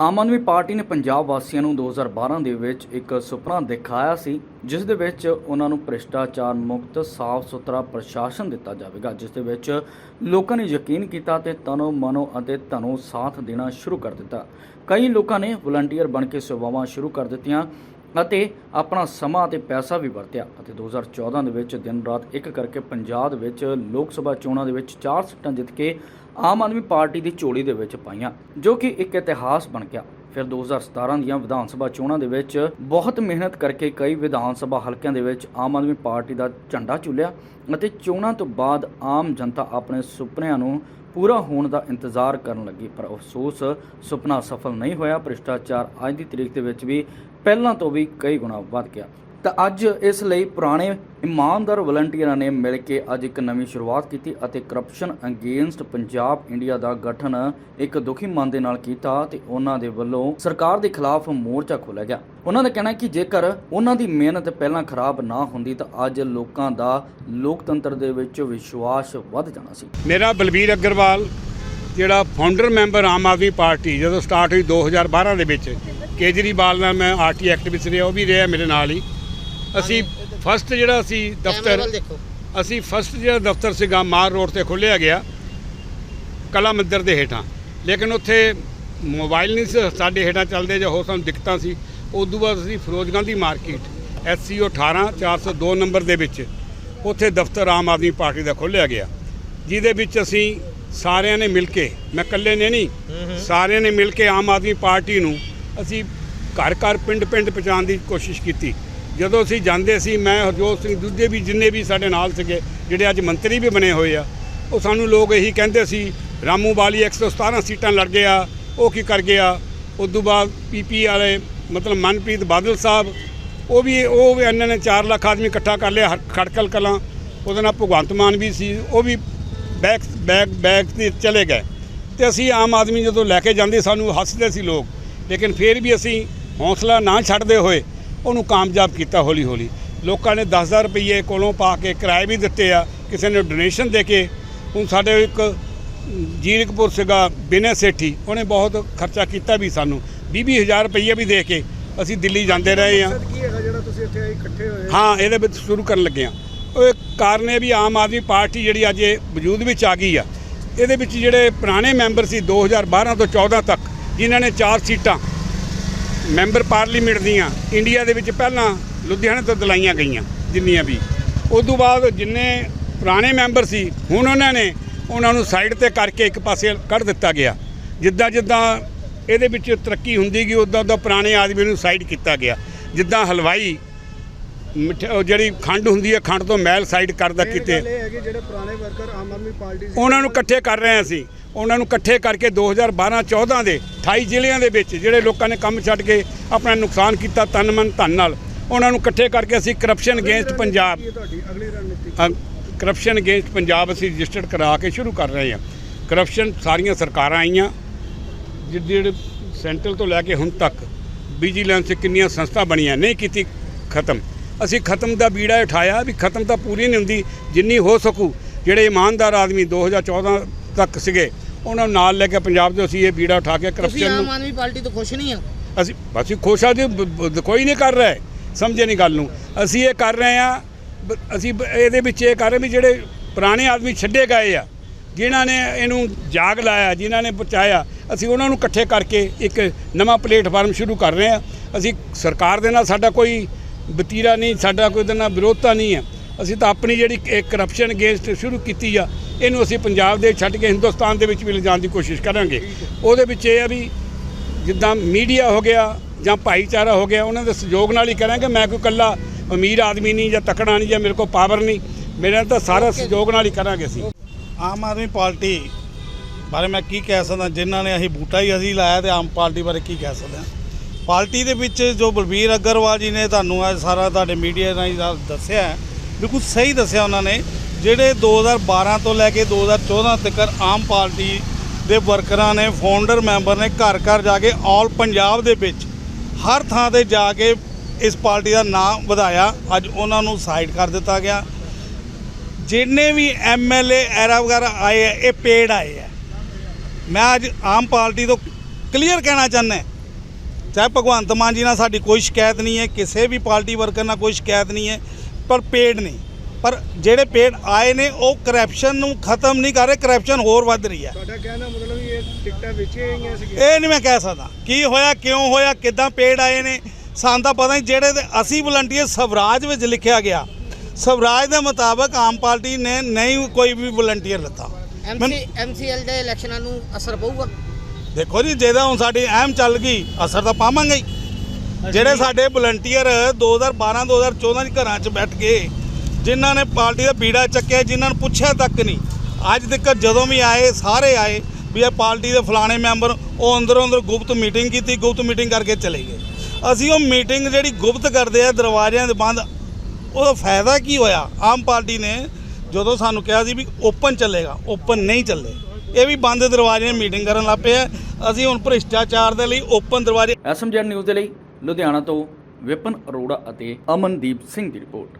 ਆਮ Aadmi party ਨੇ ਪੰਜਾਬ ਵਾਸੀਆਂ ਨੂੰ 2012 ਦੇ ਵਿੱਚ ਇੱਕ ਸੁਪਨਾ ਦਿਖਾਇਆ ਸੀ, ਜਿਸ ਦੇ ਵਿੱਚ ਉਹਨਾਂ ਨੂੰ ਭ੍ਰਿਸ਼ਟਾਚਾਰ ਮੁਕਤ ਸਾਫ਼ ਸੁਥਰਾ ਪ੍ਰਸ਼ਾਸਨ ਦਿੱਤਾ ਜਾਵੇਗਾ, ਜਿਸ ਦੇ ਵਿੱਚ ਲੋਕਾਂ ਨੇ ਯਕੀਨ ਕੀਤਾ ਤੇ ਤਨੋ ਮਨੋ ਅਤੇ ਧਨੋ ਸਾਥ ਦੇਣਾ ਸ਼ੁਰੂ ਕਰ ਦਿੱਤਾ। ਕਈ ਲੋਕਾਂ ਨੇ ਵਲੰਟੀਅਰ ਬਣ ਕੇ ਸੇਵਾਵਾਂ ਸ਼ੁਰੂ ਕਰ ਦਿੱਤੀਆਂ ਅਤੇ ਆਪਣਾ ਸਮਾਂ ਅਤੇ ਪੈਸਾ ਵੀ ਵਰਤਿਆ ਅਤੇ 2014 ਦੇ ਵਿੱਚ ਦਿਨ ਰਾਤ ਇੱਕ ਕਰਕੇ ਪੰਜਾਬ ਦੇ ਵਿੱਚ ਲੋਕ ਸਭਾ ਚੋਣਾਂ ਦੇ ਵਿੱਚ 4 ਸੀਟਾਂ ਜਿੱਤ ਕੇ ਆਮ ਆਦਮੀ ਪਾਰਟੀ ਦੀ ਝੋਲੀ ਦੇ ਵਿੱਚ ਪਾਈਆਂ, ਜੋ ਕਿ ਇੱਕ ਇਤਿਹਾਸ ਬਣ ਗਿਆ। ਫਿਰ 2017 ਦੀਆਂ ਵਿਧਾਨ ਸਭਾ ਚੋਣਾਂ ਦੇ ਵਿੱਚ ਬਹੁਤ ਮਿਹਨਤ ਕਰਕੇ ਕਈ ਵਿਧਾਨ ਸਭਾ ਹਲਕਿਆਂ ਦੇ ਵਿੱਚ ਆਮ ਆਦਮੀ ਪਾਰਟੀ ਦਾ ਝੰਡਾ ਝੁੱਲਿਆ ਅਤੇ ਚੋਣਾਂ ਤੋਂ ਬਾਅਦ ਆਮ ਜਨਤਾ ਆਪਣੇ ਸੁਪਨਿਆਂ ਨੂੰ ਪੂਰਾ ਹੋਣ ਦਾ ਇੰਤਜ਼ਾਰ ਕਰਨ ਲੱਗੀ। ਪਰ ਅਫਸੋਸ, ਸੁਪਨਾ ਸਫਲ ਨਹੀਂ ਹੋਇਆ। ਭ੍ਰਿਸ਼ਟਾਚਾਰ ਅੱਜ ਦੀ ਤਰੀਕ ਦੇ ਵਿੱਚ ਵੀ ਪਹਿਲਾਂ ਤੋਂ ਵੀ ਕਈ ਗੁਣਾ ਵੱਧ ਗਿਆ। ਤਾਂ ਅੱਜ ਇਸ ਲਈ ਪੁਰਾਣੇ ਇਮਾਨਦਾਰ ਵਲੰਟੀਅਰਾਂ ਨੇ ਮਿਲ ਕੇ ਅੱਜ ਇੱਕ ਨਵੀਂ ਸ਼ੁਰੂਆਤ ਕੀਤੀ ਅਤੇ ਕਰਪਸ਼ਨ ਅਗੇਂਸਟ ਪੰਜਾਬ ਇੰਡੀਆ ਦਾ ਗਠਨ ਇੱਕ ਦੁਖੀ ਮਨ ਦੇ ਨਾਲ ਕੀਤਾ ਤੇ ਉਹਨਾਂ ਦੇ ਵੱਲੋਂ ਸਰਕਾਰ ਦੇ ਖਿਲਾਫ ਮੋਰਚਾ ਖੋਲ੍ਹਿਆ ਗਿਆ। ਉਹਨਾਂ ਦਾ ਕਹਿਣਾ ਹੈ ਕਿ ਜੇਕਰ ਉਹਨਾਂ ਦੀ ਮਿਹਨਤ ਪਹਿਲਾਂ ਖਰਾਬ ਨਾ ਹੁੰਦੀ ਤਾਂ ਅੱਜ ਲੋਕਾਂ ਦਾ ਲੋਕਤੰਤਰ ਦੇ ਵਿੱਚ ਵਿਸ਼ਵਾਸ ਵੱਧ ਜਾਣਾ ਸੀ। ਮੇਰਾ ਬਲਬੀਰ ਅਗਰਵਾਲ, ਜਿਹੜਾ founder member Aam Aadmi party ਜਦੋਂ ਸਟਾਰਟ ਹੋਈ 2012 ਦੇ ਵਿੱਚ ਕੇਜਰੀਵਾਲ ਨਾਲ ਮੈਂ ਆਰਟੀ ਐਕਟਿਵਿਸਟ ਰਿਹਾ ਉਹ ਵੀ ਰਿਹਾ ਮੇਰੇ ਨਾਲ ਹੀ। ਅਸੀਂ ਫਸਟ ਜਿਹੜਾ ਅਸੀਂ ਦਫ਼ਤਰ ਅਸੀਂ ਫਸਟ ਜਿਹੜਾ ਦਫ਼ਤਰ ਸੀਗਾ ਮਾਰ ਰੋਡ ਤੇ ਖੋਲ੍ਹਿਆ ਗਿਆ ਕਲਾ ਮੰਦਿਰ ਦੇ ਹੇਠਾਂ। ਲੇਕਿਨ ਉੱਥੇ ਮੋਬਾਈਲ ਨਹੀਂ ਸੀ ਸਾਡੇ ਹੇਠਾਂ ਚੱਲਦੇ ਜਾਂ ਹੋਰ ਸਾਨੂੰ ਦਿੱਕਤਾਂ ਸੀ। ਉਦੋਂ ਬਾਅਦ ਅਸੀਂ Firoz Gandhi market SCO 18 402 number ਦੇ ਵਿੱਚ ਉੱਥੇ ਦਫ਼ਤਰ ਆਮ ਆਦਮੀ ਪਾਰਟੀ ਦਾ ਖੋਲ੍ਹਿਆ ਗਿਆ। ਜਿਹਦੇ ਵਿੱਚ ਅਸੀਂ ਸਾਰਿਆਂ ਨੇ ਮਿਲ ਕੇ ਮੈਂ ਇਕੱਲੇ ਨੇ ਨਹੀਂ ਸਾਰਿਆਂ ਨੇ ਮਿਲ ਕੇ ਆਮ ਆਦਮੀ ਪਾਰਟੀ ਨੂੰ ਅਸੀਂ ਘਰ ਘਰ ਪਿੰਡ ਪਿੰਡ ਪਹੁੰਚਾਉਣ ਦੀ ਕੋਸ਼ਿਸ਼ ਕੀਤੀ। ਜਦੋਂ ਅਸੀਂ ਜਾਂਦੇ ਸੀ, ਮੈਂ, ਹਰਜੋਤ ਸਿੰਘ, ਦੂਜੇ ਵੀ ਜਿੰਨੇ ਵੀ ਸਾਡੇ ਨਾਲ ਸੀਗੇ, ਜਿਹੜੇ ਅੱਜ ਮੰਤਰੀ ਵੀ ਬਣੇ ਹੋਏ ਆ, ਉਹ ਸਾਨੂੰ ਲੋਕ ਇਹੀ ਕਹਿੰਦੇ ਸੀ, ਰਾਮੂ ਬਾਲੀ 117 ਸੀਟਾਂ ਲੜ ਗਿਆ, ਉਹ ਕੀ ਕਰ ਗਿਆ? ਉਸ ਤੋਂ ਬਾਅਦ ਪੀਪੀ ਵਾਲੇ, ਮਤਲਬ ਮਨਪ੍ਰੀਤ ਬਾਦਲ ਸਾਹਿਬ, ਉਹ ਵੀ ਉਹ ਵੀ ਇਹਨਾਂ ਨੇ 4 ਲੱਖ ਆਦਮੀ ਇਕੱਠਾ ਕਰ ਲਿਆ ਹਰ- ਖੜਕਲ ਕਲਾਂ। ਉਹਦੇ ਨਾਲ ਭਗਵੰਤ ਮਾਨ ਵੀ ਸੀ, ਉਹ ਵੀ ਬੈਕ ਬੈਕ ਬੈਕ ਤੇ ਚਲੇ ਗਏ। ਤੇ ਅਸੀਂ ਆਮ ਆਦਮੀ ਜਦੋਂ ਲੈ ਕੇ ਜਾਂਦੇ, ਸਾਨੂੰ ਹੱਸਦੇ ਸੀ ਲੋਕ। ਲੇਕਿਨ ਫਿਰ ਵੀ ਅਸੀਂ ਹੌਸਲਾ ਨਾ ਛੱਡਦੇ ਹੋਏ ਉਹਨੂੰ ਕਾਮਯਾਬ ਕੀਤਾ ਹੌਲੀ ਹੌਲੀ ਲੋਕਾਂ ਨੇ 10000 ਰੁਪਏ ਕੋਲੋਂ ਪਾ ਕੇ ਕਿਰਾਏ ਵੀ ਦਿੱਤੇ ਆ ਕਿਸੇ ਨੇ ਡੋਨੇਸ਼ਨ ਦੇ ਕੇ। ਹੁਣ ਸਾਡੇ ਇੱਕ ਜੀਰਕਪੁਰ ਸੀਗਾ ਬਿਨੇ ਸੇਠੀ ਉਹਨੇ ਬਹੁਤ ਖਰਚਾ ਕੀਤਾ ਵੀ ਸਾਨੂੰ। 20000 ਰੁਪਏ ਵੀ ਦੇ ਕੇ ਅਸੀਂ ਦਿੱਲੀ ਜਾਂਦੇ ਰਹੇ ਆ ਹਾਂ ਇਹਦੇ ਵਿੱਚ ਸ਼ੁਰੂ ਕਰਨ ਲੱਗੇ ਆ ਉਹ ਕਾਰਨ ਇਹ ਵੀ ਆਮ ਆਦਮੀ ਪਾਰਟੀ ਜਿਹੜੀ ਅੱਜ ਇਹ ਵਜੂਦ ਵਿੱਚ ਆ ਗਈ ਆ। ਇਹਦੇ ਵਿੱਚ ਜਿਹੜੇ ਪੁਰਾਣੇ ਮੈਂਬਰ ਸੀ 2012 ਤੋਂ 14 ਤੱਕ ਜਿਨ੍ਹਾਂ ਨੇ ਚਾਰ ਸੀਟਾਂ ਮੈਂਬਰ ਪਾਰਲੀਮੈਂਟ ਦੀਆਂ ਇੰਡੀਆ ਦੇ ਵਿੱਚ ਪਹਿਲਾਂ ਲੁਧਿਆਣੇ ਤੋਂ ਦਲਾਈਆਂ ਗਈਆਂ, ਜਿੰਨੀਆਂ ਵੀ। ਉਸ ਤੋਂ ਬਾਅਦ ਜਿੰਨੇ ਪੁਰਾਣੇ ਮੈਂਬਰ ਸੀ, ਹੁਣ ਉਹਨਾਂ ਨੇ ਉਹਨਾਂ ਨੂੰ ਸਾਈਡ ਤੇ ਕਰਕੇ ਇੱਕ ਪਾਸੇ ਕੱਢ ਦਿੱਤਾ ਗਿਆ। ਜਿੱਦਾਂ ਜਿੱਦਾਂ ਇਹਦੇ ਵਿੱਚ ਤਰੱਕੀ ਹੁੰਦੀ ਗਈ, ਉਦਾਂ ਉਦਾਂ ਪੁਰਾਣੇ ਆਦਮੀ ਨੂੰ ਸਾਈਡ ਕੀਤਾ ਗਿਆ। ਜਿੱਦਾਂ ਹਲਵਾਈ ਮਿੱਠ ਉਹ ਜਿਹੜੀ ਖੰਡ ਹੁੰਦੀ ਹੈ ਖੰਡ ਤੋਂ ਮੈਲ ਸਾਈਡ ਕਰਦਾ ਕਿਤੇ। ਗੱਲ ਇਹ ਹੈ ਕਿ ਜਿਹੜੇ ਪੁਰਾਣੇ ਵਰਕਰ ਆਮ ਆਦਮੀ ਪਾਰਟੀ ਸੀ। ਉਹਨਾਂ ਨੂੰ ਇਕੱਠੇ ਕਰ ਰਹੇ ਹਾਂ ਅਸੀਂ। ਉਹਨਾਂ ਨੂੰ ਇਕੱਠੇ ਕਰਕੇ 2012-14 ਦੇ 28 ਜ਼ਿਲ੍ਹਿਆਂ ਦੇ ਵਿੱਚ ਜਿਹੜੇ ਲੋਕਾਂ ਨੇ ਕੰਮ ਛੱਡ ਕੇ ਆਪਣਾ ਨੁਕਸਾਨ ਕੀਤਾ ਤਨ ਮਨ ਧਨ ਨਾਲ ਉਹਨਾਂ ਨੂੰ ਇਕੱਠੇ ਕਰਕੇ ਅਸੀਂ corruption against Punjab corruption against Punjab ਅਸੀਂ ਰਜਿਸਟਰਡ ਕਰਾ ਕੇ ਸ਼ੁਰੂ ਕਰ ਰਹੇ ਹਾਂ। ਕਰਪਸ਼ਨ ਸਾਰੀਆਂ ਸਰਕਾਰਾਂ ਆਈਆਂ ਜਿਹੜੇ ਸੈਂਟਰਲ ਤੋਂ ਲੈ ਕੇ ਹੁਣ ਤੱਕ ਵਿਜੀਲੈਂਸ ਕਿੰਨੀਆਂ ਸੰਸਥਾ ਬਣੀਆਂ ਨਹੀਂ ਕੀਤੀ ਖਤਮ। ਅਸੀਂ ਖਤਮ ਦਾ ਬੀੜਾ ਉਠਾਇਆ ਵੀ ਖਤਮ ਤਾਂ ਪੂਰੀ ਨਹੀਂ ਹੁੰਦੀ ਜਿੰਨੀ ਹੋ ਸਕੂ। ਜਿਹੜੇ ਇਮਾਨਦਾਰ ਆਦਮੀ 2014 ਤੱਕ ਸੀਗੇ ਉਹਨਾਂ ਨੂੰ ਨਾਲ ਲੈ ਕੇ ਪੰਜਾਬ ਦੇ ਅਸੀਂ ਇਹ ਬੀੜਾ ਉਠਾ ਕੇ ਕਰਪਸ਼ਨ ਆਮ ਨੂੰ ਆਦਮੀ ਪਾਰਟੀ ਤੋਂ ਖੁਸ਼ ਨਹੀਂ ਆ ਅਸੀਂ ਅਸੀਂ ਖੁਸ਼ ਆ ਜੀ ਕੋਈ ਨਹੀਂ ਕਰ ਰਿਹਾ ਸਮਝੇ ਨਹੀਂ ਗੱਲ ਨੂੰ। ਅਸੀਂ ਇਹ ਕਰ ਰਹੇ ਆ ਅਸੀਂ ਇਹਦੇ ਵਿੱਚ ਇਹ ਕਰ ਰਹੇ ਵੀ ਜਿਹੜੇ ਪੁਰਾਣੇ ਆਦਮੀ ਛੱਡੇ ਗਏ ਆ ਜਿਨ੍ਹਾਂ ਨੇ ਇਹਨੂੰ ਜਾਗ ਲਾਇਆ ਜਿਨ੍ਹਾਂ ਨੇ ਬਚਾਇਆ ਅਸੀਂ ਉਹਨਾਂ ਨੂੰ ਇਕੱਠੇ ਕਰਕੇ ਇੱਕ ਨਵਾਂ ਪਲੇਟਫਾਰਮ ਸ਼ੁਰੂ ਕਰ ਰਹੇ ਆ ਅਸੀਂ ਸਰਕਾਰ ਦੇ ਨਾਲ ਸਾਡਾ ਕੋਈ ਵਤੀਰਾ ਨਹੀਂ ਸਾਡਾ ਕੋਈ ਉਹਦੇ ਨਾਲ ਵਿਰੋਧਤਾ ਨਹੀਂ ਹੈ। ਅਸੀਂ ਤਾਂ ਆਪਣੀ ਜਿਹੜੀ ਕਰਪਸ਼ਨ ਅਗੇਂਸਟ ਸ਼ੁਰੂ ਕੀਤੀ ਆ ਇਹਨੂੰ ਅਸੀਂ ਪੰਜਾਬ ਦੇ ਛੱਡ ਕੇ ਹਿੰਦੁਸਤਾਨ ਦੇ ਵਿੱਚ ਵੀ ਲਿਜਾਣ ਦੀ ਕੋਸ਼ਿਸ਼ ਕਰਾਂਗੇ। ਉਹਦੇ ਵਿੱਚ ਇਹ ਆ ਵੀ ਜਿੱਦਾਂ ਮੀਡੀਆ ਹੋ ਗਿਆ ਜਾਂ ਭਾਈਚਾਰਾ ਹੋ ਗਿਆ ਉਹਨਾਂ ਦੇ ਸਹਿਯੋਗ ਨਾਲ ਹੀ ਕਰਾਂਗੇ। ਮੈਂ ਕੋਈ ਇਕੱਲਾ ਅਮੀਰ ਆਦਮੀ ਨਹੀਂ ਜਾਂ ਤਕੜਾ ਨਹੀਂ ਜਾਂ ਮੇਰੇ ਕੋਲ ਪਾਵਰ ਨਹੀਂ। ਮੇਰੇ ਨਾਲ ਤਾਂ ਸਾਰਾ ਸਹਿਯੋਗ ਨਾਲ ਹੀ ਕਰਾਂਗੇ ਅਸੀਂ। ਆਮ ਆਦਮੀ ਪਾਰਟੀ ਬਾਰੇ ਮੈਂ ਕੀ ਕਹਿ ਸਕਦਾ ਜਿਨ੍ਹਾਂ ਨੇ ਅਸੀਂ ਬੂਟਾ ਹੀ ਅਸੀਂ ਲਾਇਆ ਤੇ ਆਮ ਪਾਰਟੀ ਬਾਰੇ ਕੀ ਕਹਿ ਸਕਦੇ ਹਾਂ? ਪਾਰਟੀ ਦੇ ਵਿੱਚ ਜੋ ਬਲਬੀਰ ਅਗਰਵਾਲ ਜੀ ਨੇ ਤੁਹਾਨੂੰ ਅੱਜ ਸਾਰਾ ਤੁਹਾਡੇ ਮੀਡੀਆ ਰਾਹੀਂ ਦਾ ਦੱਸਿਆ ਬਿਲਕੁਲ ਸਹੀ ਦੱਸਿਆ ਉਹਨਾਂ ਨੇ, ਜਿਹੜੇ 2012 ਤੋਂ ਲੈ ਕੇ 2014 ਤੱਕ ਆਮ ਪਾਰਟੀ ਦੇ ਵਰਕਰਾਂ ਨੇ ਫਾਊਂਡਰ ਮੈਂਬਰ ਨੇ ਘਰ ਘਰ ਜਾ ਕੇ ਆਲ ਪੰਜਾਬ ਦੇ ਵਿੱਚ ਹਰ ਥਾਂ ਤੇ ਜਾ ਕੇ ਇਸ ਪਾਰਟੀ ਦਾ ਨਾਮ ਵਧਾਇਆ। ਅੱਜ ਉਹਨਾਂ ਨੂੰ ਸਾਈਡ ਕਰ ਦਿੱਤਾ ਗਿਆ। ਜਿੰਨੇ ਵੀ ਐਮਐਲਏ ਐਰਾ ਵਗੈਰਾ ਆਏ ਆ, ਇਹ ਪੇੜ ਆਏ ਆ। ਮੈਂ ਅੱਜ ਆਮ ਪਾਰਟੀ ਤੋਂ ਕਲੀਅਰ ਕਹਿਣਾ ਚਾਹੁੰਦਾ ਚਾਹੇ ਭਗਵੰਤ ਮਾਨ ਜੀ ਨਾਲ ਸਾਡੀ ਕੋਈ ਸ਼ਿਕਾਇਤ ਨਹੀਂ ਹੈ ਕਿਸੇ ਵੀ ਪਾਰਟੀ ਵਰਕਰ ਨਾਲ ਕੋਈ ਸ਼ਿਕਾਇਤ ਨਹੀਂ ਹੈ ਪਰ ਪੇਡ ਨਹੀਂ ਪਰ ਜਿਹੜੇ ਪੇਡ ਆਏ ਨੇ ਉਹ ਕਰਪਸ਼ਨ ਨੂੰ ਖਤਮ ਨਹੀਂ ਕਰ ਰਹੇ ਕਰਪਸ਼ਨ ਹੋਰ ਵੱਧ ਰਹੀ ਹੈ। ਤੁਹਾਡਾ ਕਹਿਣਾ ਮਤਲਬ ਇਹ ਟਿਕਟਾਂ ਵੇਚੀਆਂ ਗਈਆਂ ਸੀ ਇਹ ਨਹੀਂ ਮੈਂ ਕਹਿ ਸਕਦਾ। ਕੀ ਹੋਇਆ ਕਿਉਂ ਹੋਇਆ ਕਿੱਦਾਂ ਪੇੜ ਆਏ ਨੇ ਸਾਨੂੰ ਤਾਂ ਪਤਾ ਨਹੀਂ। ਜਿਹੜੇ ਅਸੀਂ ਵਲੰਟੀਅਰ ਸਵਰਾਜ ਵਿੱਚ ਲਿਖਿਆ ਗਿਆ ਸਵਰਾਜ ਦੇ ਮੁਤਾਬਕ ਆਮ ਪਾਰਟੀ ਨੇ ਨਹੀਂ ਕੋਈ ਵੀ ਵਲੰਟੀਅਰ ਲੱਤਾ। ਐਮਸੀ ਐਮਸੀਐਲ ਦੇ ਇਲੈਕਸ਼ਨਾਂ ਨੂੰ ਅਸਰ ਪਊਗਾ? ਦੇਖੋ ਜੀ ਜਿਹਦਾ ਹੁਣ ਸਾਡੀ ਅਹਿਮ ਚੱਲ ਗਈ ਅਸਰ ਤਾਂ ਪਾਵਾਂਗੇ ਹੀ। ਜਿਹੜੇ ਸਾਡੇ ਵਲੰਟੀਅਰ 2012 2014 ਦੇ ਘਰਾਂ 'ਚ ਬੈਠ ਕੇ ਜਿਨ੍ਹਾਂ ਨੇ ਪਾਰਟੀ ਦਾ ਬੀੜਾ ਚੱਕਿਆ ਜਿਨ੍ਹਾਂ ਨੂੰ ਪੁੱਛਿਆ ਤੱਕ ਨਹੀਂ। ਅੱਜ ਤੱਕ ਜਦੋਂ ਵੀ ਆਏ ਸਾਰੇ ਆਏ ਵੀ ਇਹ ਪਾਰਟੀ ਦੇ ਫਲਾਣੇ ਮੈਂਬਰ ਉਹ ਅੰਦਰੋਂ ਅੰਦਰ ਗੁਪਤ ਮੀਟਿੰਗ ਕੀਤੀ ਗੁਪਤ ਮੀਟਿੰਗ ਕਰਕੇ ਚਲੇ ਗਏ। ਅਸੀਂ ਉਹ ਮੀਟਿੰਗ ਜਿਹੜੀ ਗੁਪਤ ਕਰਦੇ ਆ ਦਰਵਾਜ਼ਿਆਂ ਦੇ ਬੰਦ ਉਹਦਾ ਫਾਇਦਾ ਕੀ ਹੋਇਆ? ਆਮ ਪਾਰਟੀ ਨੇ ਜਦੋਂ ਸਾਨੂੰ ਕਿਹਾ ਸੀ ਵੀ ਓਪਨ ਚੱਲੇਗਾ ਓਪਨ ਨਹੀਂ ਚੱਲੇ। ਇਹ ਵੀ ਬੰਦ ਦਰਵਾਜ਼ੇ ਮੀਟਿੰਗ ਕਰਨ ਲੱਗ ਪਏ ਆ। ਅਸੀਂ ਹੁਣ ਭ੍ਰਿਸ਼ਟਾਚਾਰ ਦੇ ਲਈ ਓਪਨ ਦਰਵਾਜ਼ੇ ਐਸਐਮਜੈਡ ਨਿਊਜ਼ ਦੇ ਲਈ ਲੁਧਿਆਣਾ ਤੋਂ ਵਿਪਨ ਅਰੋੜਾ ਅਤੇ ਅਮਨਦੀਪ ਸਿੰਘ ਦੀ ਰਿਪੋਰਟ।